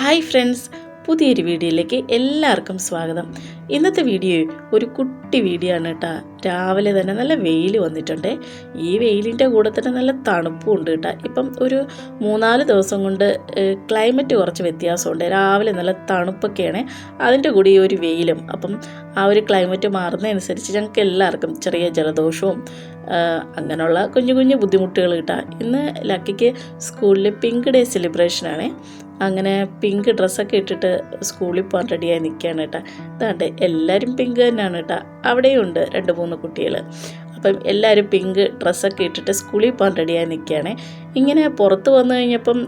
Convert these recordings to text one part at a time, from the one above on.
Hi friends പുതിയൊരു വീഡിയോയിലേക്ക് എല്ലാവർക്കും സ്വാഗതം. ഇന്നത്തെ വീഡിയോ ഒരു കുട്ടി വീഡിയോ ആണ് കേട്ടോ. രാവിലെ തന്നെ നല്ല വെയിൽ വന്നിട്ടുണ്ട്. ഈ വെയിലിന്റെ കൂടെ തന്നെ നല്ല തണുപ്പും ഉണ്ട് കേട്ടോ. ഇപ്പം ഒരു മൂന്നാൽ ദിവസം കൊണ്ട് ക്ലൈമറ്റ് കുറച്ച് വ്യത്യാസമുണ്ട്. രാവിലെ നല്ല തണുപ്പൊക്കെയാണ്. അതിന്റെ കൂടി ഈ ഒരു വെയിലും അപ്പം ആ ഒരു ക്ലൈമറ്റ് മാറുന്നതനുസരിച്ച് ഞങ്ങൾക്ക് എല്ലാവർക്കും ചെറിയ ജലദോഷവും അങ്ങനെയുള്ള കുഞ്ഞു കുഞ്ഞു ബുദ്ധിമുട്ടുകൾ കിട്ടാം. ഇന്ന് ലക്കിക്ക് സ്കൂളിൽ പിങ്ക് ഡേ സെലിബ്രേഷനാണ്. അങ്ങനെ പിങ്ക് ഡ്രസ്സൊക്കെ ഇട്ടിട്ട് സ്കൂളിൽ പോകാൻ റെഡിയായി നിൽക്കുകയാണ് കേട്ടോ അതാണ്ട് എല്ലാവരും പിങ്ക് തന്നെയാണ് കേട്ടോ അവിടെയും ഉണ്ട് രണ്ട് മൂന്ന് കുട്ടികൾ. അപ്പം എല്ലാവരും പിങ്ക് ഡ്രസ്സൊക്കെ ഇട്ടിട്ട് സ്കൂളിൽ പോകാൻ റെഡിയായി നിൽക്കുകയാണ് ഇങ്ങനെ പുറത്ത് വന്നു കഴിഞ്ഞപ്പം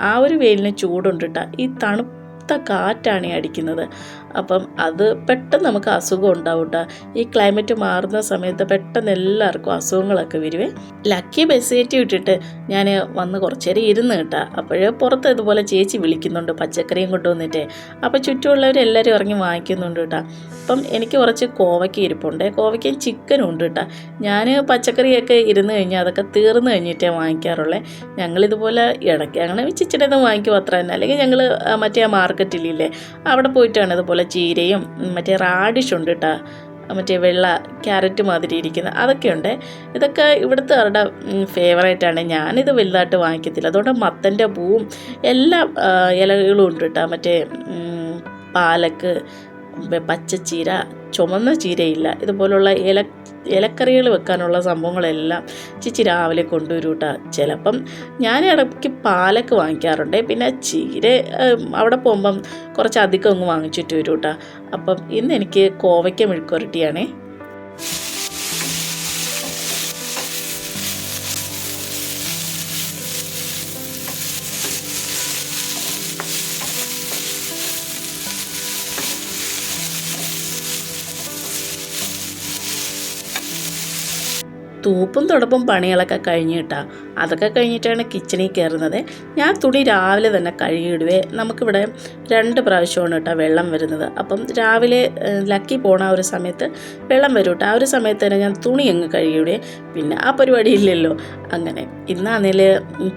ആ, ഒരു വെയിലിന് ചൂടുണ്ട് കേട്ടോ ഈ തണുത്ത കാറ്റാണ് അടിക്കുന്നത്. അപ്പം അത് പെട്ടെന്ന് നമുക്ക് അസുഖം ഉണ്ടാവും ഈ ക്ലൈമറ്റ് മാറുന്ന സമയത്ത് പെട്ടെന്ന് എല്ലാവർക്കും അസുഖങ്ങളൊക്കെ വരുവേ. ലക്കി ബെസേറ്റ് ഇട്ടിട്ട് ഞാൻ വന്ന് കുറച്ച് നേരം ഇരുന്ന് കേട്ടാ. അപ്പോഴേ പുറത്ത് ഇതുപോലെ ചേച്ചി വിളിക്കുന്നുണ്ട് പച്ചക്കറിയും കൊണ്ടുവന്നിട്ടേ അപ്പോൾ ചുറ്റുമുള്ളവരെല്ലാവരും ഇറങ്ങി വാങ്ങിക്കുന്നുണ്ട് കേട്ടോ. അപ്പം എനിക്ക് കുറച്ച് കോവയ്ക്ക ഇരിപ്പുണ്ട്. കോവയ്ക്കയും ചിക്കനും ഉണ്ട് കേട്ടോ. ഞാൻ പച്ചക്കറിയൊക്കെ ഇരുന്ന് കഴിഞ്ഞാൽ അതൊക്കെ തീർന്നു കഴിഞ്ഞിട്ടേ വാങ്ങിക്കാറുള്ളേ. ഞങ്ങളിതുപോലെ ഇടയ്ക്ക് അങ്ങനെ ചിച്ചിടന്ന് വാങ്ങിക്കും അത്ര തന്നെ അല്ലെങ്കിൽ ഞങ്ങൾ മറ്റേ ആ മാർക്കറ്റിലില്ലേ അവിടെ പോയിട്ടാണ് ഇതുപോലെ ചീരയും മറ്റേ റാഡിഷ് ഉണ്ട് കേട്ടോ മറ്റേ വെള്ള ക്യാരറ്റ് മാതിരി ഇരിക്കുന്ന അതൊക്കെയുണ്ട് ഇതൊക്കെ ഇവിടുത്തെ അവരുടെ ഫേവറേറ്റാണ് ഞാനിത് വലുതായിട്ട് വാങ്ങിക്കത്തില്ല. അതുകൊണ്ട് മത്തന്റെ പൂവും എല്ലാ ഇലകളും ഉണ്ട് കേട്ടോ മറ്റേ പാലക്ക് പച്ചച്ചീര ചുമന്ന ചീരയില്ല. ഇതുപോലുള്ള ഇല ഇലക്കറികൾ വെക്കാനുള്ള സംഭവങ്ങളെല്ലാം ചിച്ചി രാവിലെ കൊണ്ടുവരും കേട്ടോ ചിലപ്പം ഞാൻ ഇടയ്ക്ക് പാലൊക്കെ വാങ്ങിക്കാറുണ്ട്. പിന്നെ ചീര അവിടെ പോകുമ്പം കുറച്ച് അധികം അങ്ങ് വാങ്ങിച്ചിട്ട് വരും കേട്ടോ അപ്പം ഇന്ന് എനിക്ക് കോവയ്ക്ക മെഴുക്കുരട്ടിയാണേ തൂപ്പും തുടപ്പും പണികളൊക്കെ കഴിഞ്ഞ് അതൊക്കെ കഴിഞ്ഞിട്ടാണ് കിച്ചണിൽ കയറുന്നത് ഞാൻ തുണി രാവിലെ തന്നെ കഴുകിയിടുവേ. നമുക്കിവിടെ രണ്ട് പ്രാവശ്യമാണ് കേട്ടോ വെള്ളം വരുന്നത്. അപ്പം രാവിലെ ലക്കി പോണ ഒരു സമയത്ത് വെള്ളം വരും കേട്ടോ. ആ ഒരു സമയത്ത് തന്നെ ഞാൻ തുണി അങ്ങ് കഴുകിയിടുവേ. പിന്നെ ആ പരിപാടി ഇല്ലല്ലോ. അങ്ങനെ ഇന്നാണെങ്കിൽ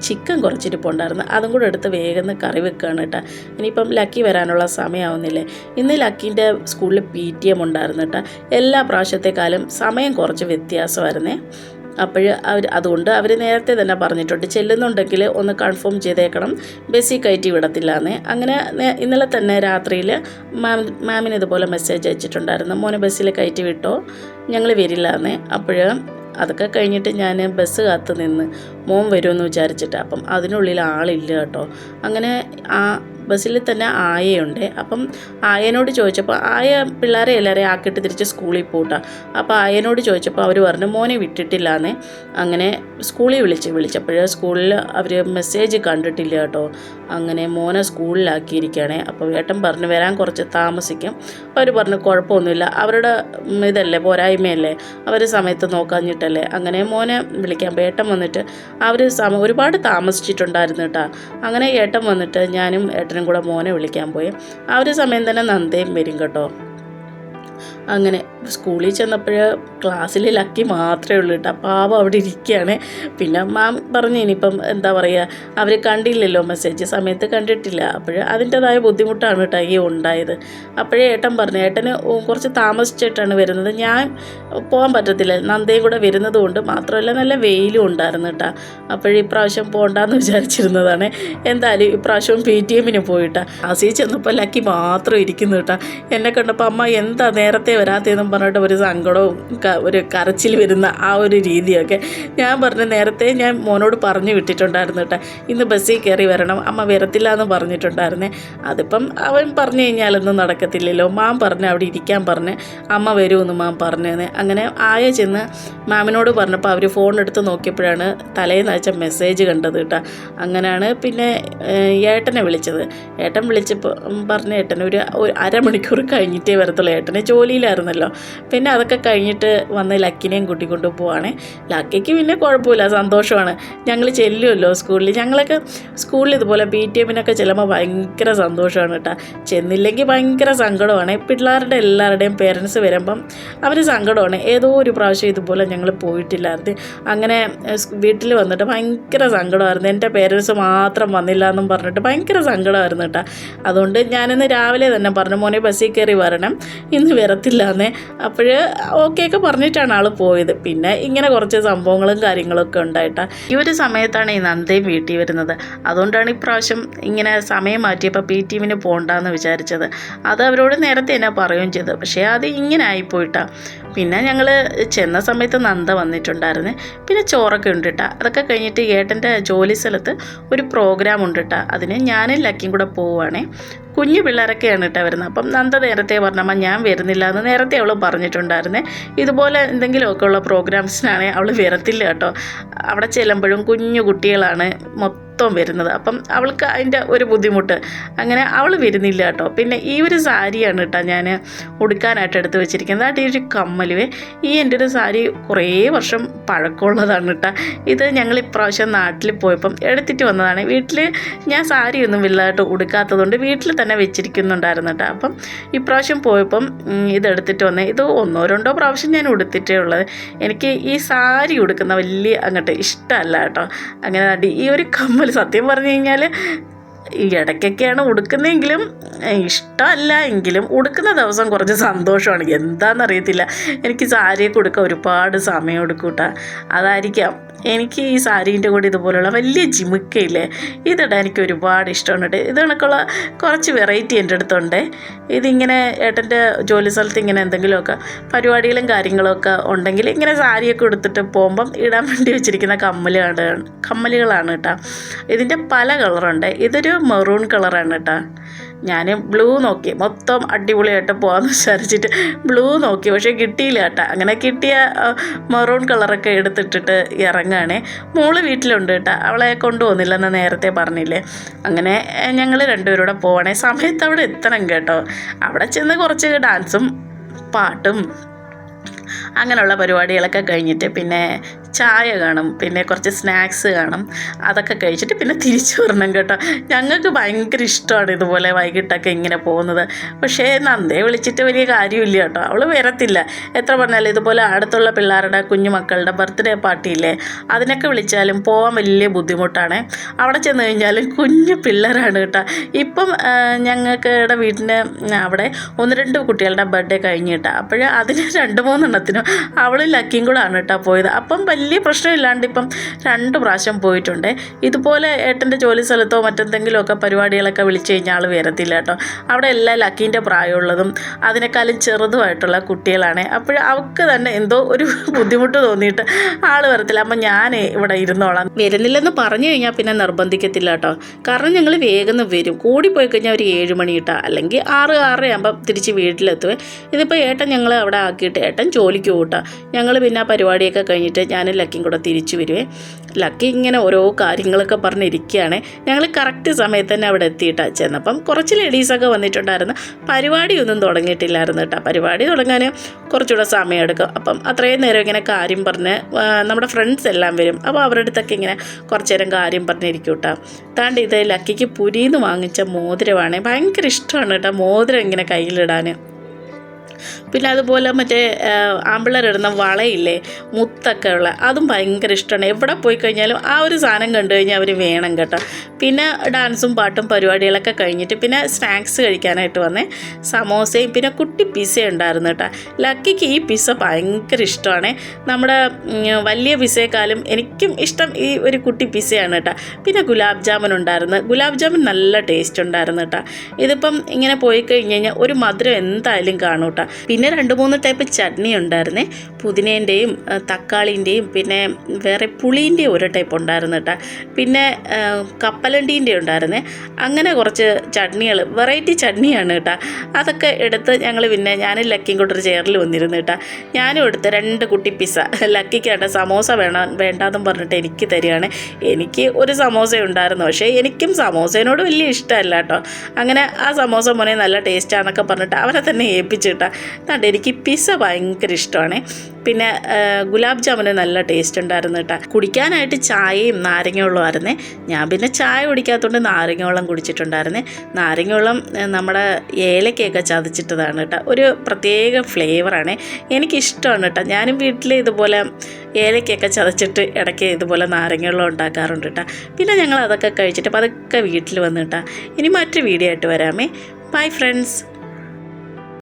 ചിക്കൻ കുറച്ചിരിപ്പുണ്ടായിരുന്നു അതും കൂടെ എടുത്ത് വേഗം കറി വെക്കുകയാണ് കേട്ടോ. ഇനിയിപ്പം ലക്കി വരാനുള്ള സമയമാവുന്നില്ലേ ഇന്ന് ലക്കീന്റെ സ്കൂളിൽ പി ടി എം ഉണ്ടായിരുന്നു കേട്ടോ. എല്ലാ പ്രാവശ്യത്തെക്കാളും സമയം കുറച്ച് വ്യത്യാസമായിരുന്നേ. അപ്പോൾ അവർ അതുകൊണ്ട് അവർ നേരത്തെ തന്നെ പറഞ്ഞിട്ടുണ്ട് ചെല്ലുന്നുണ്ടെങ്കിൽ ഒന്ന് കൺഫേം ചെയ്തേക്കണം ബസ്സിൽ കയറ്റി വിടത്തില്ല എന്ന് അങ്ങനെ ഇന്നലെ തന്നെ രാത്രിയിൽ മാം മാമിന് ഇതുപോലെ മെസ്സേജ് അയച്ചിട്ടുണ്ടായിരുന്നു മോനെ ബസ്സിൽ കയറ്റി വിട്ടോ ഞങ്ങൾ വരില്ല എന്ന് അപ്പോൾ അതൊക്കെ കഴിഞ്ഞിട്ട് ഞാൻ ബസ് കാത്ത് നിന്ന് മോൻ വരുമെന്ന് വിചാരിച്ചിട്ട് അപ്പം അതിനുള്ളിൽ ആളില്ല കേട്ടോ. അങ്ങനെ ആ ബസ്സിൽ തന്നെ ആയയുണ്ട്. അപ്പം ആയനോട് ചോദിച്ചപ്പോൾ ആയ പിള്ളേരെ എല്ലാവരെയും ആക്കിയിട്ട് തിരിച്ച് സ്കൂളിൽ പോട്ടാ. അപ്പോൾ ആയനോട് ചോദിച്ചപ്പോൾ അവർ പറഞ്ഞു മോനെ വിട്ടിട്ടില്ലാന്നേ. അങ്ങനെ സ്കൂളിൽ വിളിച്ച് വിളിച്ചപ്പോൾ സ്കൂളിൽ അവർ മെസ്സേജ് കണ്ടിട്ടില്ല കേട്ടോ. അങ്ങനെ മോനെ സ്കൂളിലാക്കിയിരിക്കുകയാണേ. അപ്പോൾ ഏട്ടൻ പറഞ്ഞു വരാൻ കുറച്ച് താമസിക്കും. അവർ പറഞ്ഞു കുഴപ്പമൊന്നുമില്ല. അവരുടെ ഇതല്ലേ പോരായ്മയല്ലേ. അവർ സമയത്ത് നോക്കാഞ്ഞിട്ടല്ലേ. അങ്ങനെ മോനെ വിളിക്കാൻ പോയി. ഏട്ടൻ വന്നിട്ട് അവർ സമ ഒരുപാട് താമസിച്ചിട്ടുണ്ടായിരുന്നു കേട്ടോ. അങ്ങനെ ഏട്ടൻ വന്നിട്ട് ഞാനും ഏട്ടനും കൂടെ മോനെ വിളിക്കാൻ പോയി. ആ ഒരു സമയം തന്നെ നന്ദയും വരും കേട്ടോ. അങ്ങനെ സ്കൂളിൽ ചെന്നപ്പോൾ ക്ലാസ്സിൽ ലക്കി മാത്രമേ ഉള്ളൂ കേട്ടോ പാവം അവിടെ ഇരിക്കുകയാണ് പിന്നെ മാം പറഞ്ഞു ഇനിയിപ്പം എന്താ പറയുക അവർ കണ്ടില്ലല്ലോ മെസ്സേജ് സമയത്ത് കണ്ടിട്ടില്ല. അപ്പോൾ അതിന്റെതായ ബുദ്ധിമുട്ടാണ് കേട്ടോ ഈ ഉണ്ടായത്. അപ്പോഴേ ഏട്ടൻ പറഞ്ഞു ഏട്ടന് കുറച്ച് താമസിച്ചിട്ടാണ് വരുന്നത്. ഞാൻ പോകാൻ പറ്റത്തില്ല. നന്ദയും കൂടെ വരുന്നത് കൊണ്ട് മാത്രമല്ല നല്ല വെയിലും ഉണ്ടായിരുന്നു കേട്ടോ അപ്പോഴേ ഇപ്രാവശ്യം പോകണ്ടെന്ന് വിചാരിച്ചിരുന്നതാണ്. എന്തായാലും ഇപ്രാവശ്യം പി ടി എമ്മിന് പോയിട്ടാ ആസിയിൽ ചെന്നപ്പോൾ ലക്കി മാത്രം ഇരിക്കുന്നു കേട്ടോ എന്നെ കണ്ടപ്പോൾ അമ്മ എന്താ നേരത്തെ വരാത്തതെന്നും പറഞ്ഞിട്ട് ഒരു സങ്കടവും ഒരു കരച്ചിൽ വരുന്ന ആ ഒരു രീതിയൊക്കെ ഞാൻ പറഞ്ഞ നേരത്തെ ഞാൻ മോനോട് പറഞ്ഞു വിട്ടിട്ടുണ്ടായിരുന്നു കേട്ടോ ഇന്ന് ബസ്സിൽ കയറി വരണം അമ്മ വരത്തില്ല എന്ന് പറഞ്ഞിട്ടുണ്ടായിരുന്നേ. അതിപ്പം അവൻ പറഞ്ഞു കഴിഞ്ഞാലൊന്നും നടക്കത്തില്ലല്ലോ. മാം പറഞ്ഞു അവിടെ ഇരിക്കാൻ പറഞ്ഞ് അമ്മ വരുമെന്ന് മാം പറഞ്ഞത് അങ്ങനെ ആയ ചെന്ന് മാമിനോട് പറഞ്ഞപ്പോൾ അവർ ഫോൺ എടുത്ത് നോക്കിയപ്പോഴാണ് തലേന്ന് അയച്ച മെസ്സേജ് കണ്ടത് കേട്ടോ അങ്ങനെയാണ് പിന്നെ ഏട്ടനെ വിളിച്ചത്. ഏട്ടൻ വിളിച്ചപ്പോൾ പറഞ്ഞ ഏട്ടൻ ഒരു അരമണിക്കൂർ കഴിഞ്ഞിട്ടേ വരത്തുള്ളൂ. ഏട്ടനെ ജോലിയിലായിരുന്നു ആയിരുന്നല്ലോ. പിന്നെ അതൊക്കെ കഴിഞ്ഞിട്ട് വന്ന് ലക്കിനെയും കൂട്ടിക്കൊണ്ട് പോവാണ്. ലക്കിക്ക് പിന്നെ കുഴപ്പമില്ല സന്തോഷമാണ്. ഞങ്ങൾ ചെല്ലുമല്ലോ സ്കൂളിൽ ഞങ്ങളൊക്കെ സ്കൂളിൽ ഇതുപോലെ പി ടി എമ്മിനൊക്കെ ചെല്ലുമ്പോൾ ഭയങ്കര സന്തോഷമാണ് കേട്ടോ. ചെന്നില്ലെങ്കിൽ ഭയങ്കര സങ്കടമാണ്. പിള്ളേരുടെ എല്ലാവരുടെയും പേരൻസ് വരുമ്പം അവർ സങ്കടമാണ്. ഏതോ ഒരു പ്രാവശ്യം ഇതുപോലെ ഞങ്ങൾ പോയിട്ടില്ലായിരുന്നു. അങ്ങനെ വീട്ടിൽ വന്നിട്ട് ഭയങ്കര സങ്കടമായിരുന്നു. എന്റെ പേരൻസ് മാത്രം വന്നില്ല എന്നും പറഞ്ഞിട്ട് ഭയങ്കര സങ്കടമായിരുന്നു കേട്ടോ. അതുകൊണ്ട് ഞാനിന്ന് രാവിലെ തന്നെ പറഞ്ഞു മോനെ ബസ്സിൽ കയറി വരണം. ഇന്ന് വരത്തില്ല എന്നേ അപ്പോൾ ഓക്കെ ഒക്കെ പറഞ്ഞിട്ടാണ് ആൾ പോയത്. പിന്നെ ഇങ്ങനെ കുറച്ച് സംഭവങ്ങളും കാര്യങ്ങളൊക്കെ ഉണ്ടായിട്ടാ. ഈ ഒരു സമയത്താണ് ഈ നന്ദയും വീട്ടിൽ വരുന്നത്. അതുകൊണ്ടാണ് ഇപ്രാവശ്യം ഇങ്ങനെ സമയം മാറ്റിയപ്പോൾ പി ടി എമ്മിന് പോകണ്ടെന്ന് വിചാരിച്ചത്. അത് അവരോട് നേരത്തെ തന്നെ പറയുകയും ചെയ്തു. പക്ഷേ അത് ഇങ്ങനെ ആയിപ്പോയിട്ടാ. പിന്നെ ഞങ്ങൾ ചെന്ന സമയത്ത് നന്ദ വന്നിട്ടുണ്ടായിരുന്നു. പിന്നെ ചോറൊക്കെ ഉണ്ട് അതൊക്കെ കഴിഞ്ഞിട്ട് ഏട്ടന്റെ ജോലി സ്ഥലത്ത് ഒരു പ്രോഗ്രാം ഉണ്ട് അതിന് ഞാനും ലക്കിയും കൂടെ പോവുകയാണേ കുഞ്ഞു പിള്ളേരൊക്കെയാണ് കേട്ടോ വരുന്നത്. അപ്പം നന്ദ നേരത്തെ പറഞ്ഞമ്മ ഞാൻ വരുന്നില്ല എന്ന് നേരത്തെ അവൾ പറഞ്ഞിട്ടുണ്ടായിരുന്നേ. ഇതുപോലെ എന്തെങ്കിലുമൊക്കെ ഉള്ള പ്രോഗ്രാംസിനാണെങ്കിൽ അവൾ വരത്തില്ല കേട്ടോ. അവിടെ ചെല്ലുമ്പോഴും കുഞ്ഞു കുട്ടികളാണ് മൊത്തം വരുന്നത്. അപ്പം അവൾക്ക് അതിന്റെ ഒരു ബുദ്ധിമുട്ട്. അങ്ങനെ അവൾ വരുന്നില്ല കേട്ടോ. പിന്നെ ഈ ഒരു സാരിയാണ് കേട്ടോ ഞാൻ ഉടുക്കാനായിട്ട് എടുത്ത് വെച്ചിരിക്കുന്നത്. ഈ ഒരു കമ്മലുവേ ഈ എന്റെ ഒരു സാരി കുറേ വർഷം പഴക്കമുള്ളതാണ് കേട്ടോ. ഇത് ഞങ്ങൾ ഇപ്രാവശ്യം നാട്ടിൽ പോയപ്പം എടുത്തിട്ട് വന്നതാണ്. വീട്ടിൽ ഞാൻ സാരിയൊന്നും വലുതായിട്ട് ഉടുക്കാത്തതുകൊണ്ട് വീട്ടിൽ തന്നെ വെച്ചിരിക്കുന്നുണ്ടായിരുന്നു കേട്ടോ. അപ്പം ഇപ്രാവശ്യം പോയപ്പം ഇതെടുത്തിട്ട് വന്നേ ഇത് ഒന്നോ രണ്ടോ പ്രാവശ്യം ഞാൻ ഉടുത്തിട്ടേ ഉള്ളത് എനിക്ക് ഈ സാരി ഉടുക്കുന്ന വലിയ അങ്ങോട്ട് ഇഷ്ടമല്ല കേട്ടോ. അങ്ങനെ അടി ഈ ഒരു കമ്മൽ സത്യം പറഞ്ഞു കഴിഞ്ഞാൽ ഈ ഇടയ്ക്കൊക്കെയാണ് ഉടുക്കുന്നതെങ്കിലും ഇഷ്ടമല്ല എങ്കിലും ഉടുക്കുന്ന ദിവസം കുറച്ച് സന്തോഷമാണ്. എന്താണെന്നറിയത്തില്ല എനിക്ക് സാരിയൊക്കെ ഉടുക്കാൻ ഒരുപാട് സമയം എടുക്കൂട്ടാ അതായിരിക്കാം. എനിക്ക് ഈ സാരീന്റെ കൂടെ ഇതുപോലുള്ള വലിയ ജിമുക്കയില്ലേ ഇതിടാൻ എനിക്ക് ഒരുപാട് ഇഷ്ടമാണ് കേട്ടോ ഇത് കുറച്ച് വെറൈറ്റി എന്റെ അടുത്തുണ്ട്. ഇതിങ്ങനെ ഏട്ടന്റെ ജോലി സ്ഥലത്ത് ഇങ്ങനെ എന്തെങ്കിലുമൊക്കെ പരിപാടികളും കാര്യങ്ങളൊക്കെ ഉണ്ടെങ്കിൽ ഇങ്ങനെ സാരിയൊക്കെ എടുത്തിട്ട് പോകുമ്പം ഇടാൻ വേണ്ടി വെച്ചിരിക്കുന്ന കമ്മലുകളാണ് കമ്മലുകളാണ് കേട്ടോ. ഇതിന്റെ പല കളറുണ്ട് ഇതൊരു മെറൂൺ കളറാണ് കേട്ടോ. ഞാൻ ബ്ലൂ നോക്കി. മൊത്തം അടിപൊളിയായിട്ട് പോകാമെന്ന് വിചാരിച്ചിട്ട് ബ്ലൂ നോക്കി. പക്ഷേ കിട്ടിയില്ല കേട്ടോ. അങ്ങനെ കിട്ടിയ മെറൂൺ കളറൊക്കെ എടുത്തിട്ടിട്ട് ഇറങ്ങുകയാണേ മോൾ വീട്ടിലുണ്ട് കേട്ടോ. അവളെ കൊണ്ടുപോകുന്നില്ലെന്ന് നേരത്തെ പറഞ്ഞില്ലേ. അങ്ങനെ ഞങ്ങൾ രണ്ടുപേരൂടെ പോകണേ സമയത്ത് അവിടെ എത്തണം കേട്ടോ. അവിടെ ചെന്ന് കുറച്ച് ഡാൻസും പാട്ടും അങ്ങനെയുള്ള പരിപാടികളൊക്കെ കഴിഞ്ഞിട്ട് പിന്നെ ചായ കാണും പിന്നെ കുറച്ച് സ്നാക്സ് കാണും അതൊക്കെ കഴിച്ചിട്ട് പിന്നെ തിരിച്ചു വരണം കേട്ടോ. ഞങ്ങൾക്ക് ഭയങ്കര ഇഷ്ടമാണ് ഇതുപോലെ വൈകിട്ടൊക്കെ ഇങ്ങനെ പോകുന്നത്. പക്ഷേ നന്ദേ വിളിച്ചിട്ട് വലിയ കാര്യമില്ല കേട്ടോ. അവൾ വരത്തില്ല. എത്ര പറഞ്ഞാലും ഇതുപോലെ അടുത്തുള്ള പിള്ളേരുടെ കുഞ്ഞുമക്കളുടെ ബർത്ത്ഡേ പാർട്ടിയില്ലേ അതിനൊക്കെ വിളിച്ചാലും പോകാൻ വലിയ ബുദ്ധിമുട്ടാണ്. അവിടെ ചെന്ന് കഴിഞ്ഞാലും കുഞ്ഞു പിള്ളേരാണ് കേട്ടോ. ഇപ്പം ആ, ഞങ്ങൾക്ക് ഇവിടെ വീട്ടിന് അവിടെ ഒന്ന് രണ്ട് കുട്ടികളുടെ ബർത്ത്ഡേ കഴിഞ്ഞ് കേട്ടോ. അപ്പോൾ അതിന് രണ്ട് മൂന്നെണ്ണത്തിനും അവൾ ലക്കിയും കൂടെ ആണ് കേട്ടോ പോയത്. അപ്പം വലിയ പ്രശ്നമില്ലാണ്ട് ഇപ്പം രണ്ട് പ്രാവശ്യം പോയിട്ടുണ്ട്. ഇതുപോലെ ഏട്ടന്റെ ജോലി സ്ഥലത്തോ മറ്റെന്തെങ്കിലുമൊക്കെ പരിപാടികളൊക്കെ വിളിച്ചു കഴിഞ്ഞാൽ ആൾ വരത്തില്ല കേട്ടോ. അവിടെ എല്ലാ ലക്കീന്റെ പ്രായമുള്ളതും അതിനേക്കാളും ചെറുതുമായിട്ടുള്ള കുട്ടികളാണ്. അപ്പോൾ അവൾക്ക് തന്നെ എന്തോ ഒരു ബുദ്ധിമുട്ട് തോന്നിയിട്ട് ആൾ വരത്തില്ല. അപ്പം ഞാൻ ഇവിടെ ഇരുന്നോളാം. വരുന്നില്ലെന്ന് പറഞ്ഞു കഴിഞ്ഞാൽ പിന്നെ നിർബന്ധിക്കത്തില്ല കേട്ടോ. കാരണം ഞങ്ങൾ വേഗം വരും. കൂടി പോയി കഴിഞ്ഞാൽ ഒരു ഏഴ് മണി കിട്ടാം. അല്ലെങ്കിൽ ആറ് ആറര ആകുമ്പം തിരിച്ച് വീട്ടിലെത്തുവേ. ഇതിപ്പോൾ ഏട്ടൻ ഞങ്ങൾ അവിടെ ആക്കിയിട്ട് ഏട്ടൻ ജോലിക്ക് പോട്ടാ ഞങ്ങൾ പിന്നെ ആ പരിപാടിയൊക്കെ കഴിഞ്ഞിട്ട് ഞാൻ ലക്കിയും കൂടെ തിരിച്ചു വരുവേ. ലക്കി ഇങ്ങനെ ഓരോ കാര്യങ്ങളൊക്കെ പറഞ്ഞിരിക്കുകയാണ്. ഞങ്ങൾ കറക്റ്റ് സമയത്ത് തന്നെ അവിടെ എത്തിയിട്ടാണ് ചെന്നപ്പം കുറച്ച് ലേഡീസൊക്കെ വന്നിട്ടുണ്ടായിരുന്നു. പരിപാടിയൊന്നും തുടങ്ങിയിട്ടില്ലായിരുന്നു കേട്ടോ. പരിപാടി തുടങ്ങാൻ കുറച്ചുകൂടെ സമയം എടുക്കും. അപ്പം അത്രയും നേരം ഇങ്ങനെ കാര്യം പറഞ്ഞ് നമ്മുടെ ഫ്രണ്ട്സ് എല്ലാം വരും. അപ്പോൾ അവരുടെ അടുത്തൊക്കെ ഇങ്ങനെ കുറച്ച് നേരം കാര്യം പറഞ്ഞിരിക്കും കേട്ടോ. താണ്ട് ഇത് ലക്കിക്ക് പുരിന്ന് വാങ്ങിച്ച മോതിരമാണ്. ഭയങ്കര ഇഷ്ടമാണ് കേട്ടോ മോതിരം ഇങ്ങനെ കയ്യിലിടാൻ പിന്നെ അതുപോലെ മറ്റേ ആമ്പിളരിടുന്ന വളയില്ലേ മുത്തൊക്കെ ഉള്ള അതും ഭയങ്കര ഇഷ്ടമാണ് എവിടെ പോയി കഴിഞ്ഞാലും ആ ഒരു സാധനം കണ്ടു കഴിഞ്ഞാൽ അവർ വേണം കേട്ടോ. പിന്നെ ഡാൻസും പാട്ടും പരിപാടികളൊക്കെ കഴിഞ്ഞിട്ട് പിന്നെ സ്നാക്സ് കഴിക്കാനായിട്ട് വന്നേ. സമോസയും പിന്നെ കുട്ടി പിസ്സ ഉണ്ടായിരുന്നു കേട്ടോ. ലക്കിക്ക് ഈ പിസ്സ ഭയങ്കര ഇഷ്ടമാണ്. നമ്മുടെ വലിയ പിസ്സയെക്കാളും എനിക്കും ഇഷ്ടം ഈ ഒരു കുട്ടി പിസ്സയാണ് കേട്ടോ. പിന്നെ ഗുലാബ് ജാമുൻ ഉണ്ടായിരുന്നു. ഗുലാബ് ജാമുൻ നല്ല ടേസ്റ്റ് ഉണ്ടായിരുന്നു കേട്ടോ. ഇതിപ്പം ഇങ്ങനെ പോയി കഴിഞ്ഞ് കഴിഞ്ഞാൽ ഒരു മധുരം എന്തായാലും കാണും കേട്ടോ. പിന്നെ രണ്ട് മൂന്ന് ടൈപ്പ് ചട്നി ഉണ്ടായിരുന്നേ. പുതിനേന്റെയും തക്കാളിന്റെയും പിന്നെ വേറെ പുളീന്റെയും ഒരു ടൈപ്പ് ഉണ്ടായിരുന്നു കേട്ടോ. പിന്നെ കപ്പലണ്ടീന്റെ ഉണ്ടായിരുന്നേ. അങ്ങനെ കുറച്ച് ചട്നികൾ വെറൈറ്റി ചട്നിയാണ് കേട്ടോ. അതൊക്കെ എടുത്ത് ഞങ്ങൾ പിന്നെ ഞാൻ ലക്കിയും കൂട്ടൊരു ചെയറിൽ വന്നിരുന്നു കേട്ടോ. ഞാനും എടുത്ത് രണ്ട് കുട്ടി പിസ്സ ലക്കിക്ക് വേണ്ട സമോസ വേണം വേണ്ടാന്നും പറഞ്ഞിട്ട് എനിക്ക് തരികയാണ്. എനിക്ക് ഒരു സമോസ ഉണ്ടായിരുന്നു. പക്ഷേ എനിക്കും സമോസേനോട് വലിയ ഇഷ്ടമല്ല കേട്ടോ. അങ്ങനെ ആ സമോസ മോനെ നല്ല ടേസ്റ്റാന്നൊക്കെ പറഞ്ഞിട്ട് അവരെ തന്നെ ഏൽപ്പിച്ചിട്ടാ അതുകൊണ്ട് എനിക്ക് പിസ്സ ഭയങ്കര ഇഷ്ടമാണ്. പിന്നെ ഗുലാബ് ജാമുന് നല്ല ടേസ്റ്റ് ഉണ്ടായിരുന്നു കേട്ടോ കുടിക്കാനായിട്ട് ചായയും നാരങ്ങ ആയിരുന്നു. ഞാൻ പിന്നെ ചായ കുടിക്കാത്തതുകൊണ്ട് നാരങ്ങ വെള്ളം കുടിച്ചിട്ടുണ്ടായിരുന്നേ. നാരങ്ങ വെള്ളം നമ്മുടെ ഏലക്കയൊക്കെ ചതച്ചിട്ടതാണ് കേട്ടോ ഒരു പ്രത്യേക ഫ്ലേവറാണ് എനിക്കിഷ്ടമാണ് കേട്ടോ ഞാനും വീട്ടിൽ ഇതുപോലെ ഏലക്കയൊക്കെ ചതച്ചിട്ട് ഇടയ്ക്ക് ഇതുപോലെ നാരങ്ങ വെള്ളം ഉണ്ടാക്കാറുണ്ട് കേട്ടോ പിന്നെ ഞങ്ങൾ അതൊക്കെ കഴിച്ചിട്ട് അപ്പോൾ അതൊക്കെ വീട്ടിൽ വന്ന് കേട്ടോ ഇനി മറ്റു വീഡിയോ ആയിട്ട് വരാമേ. Bye friends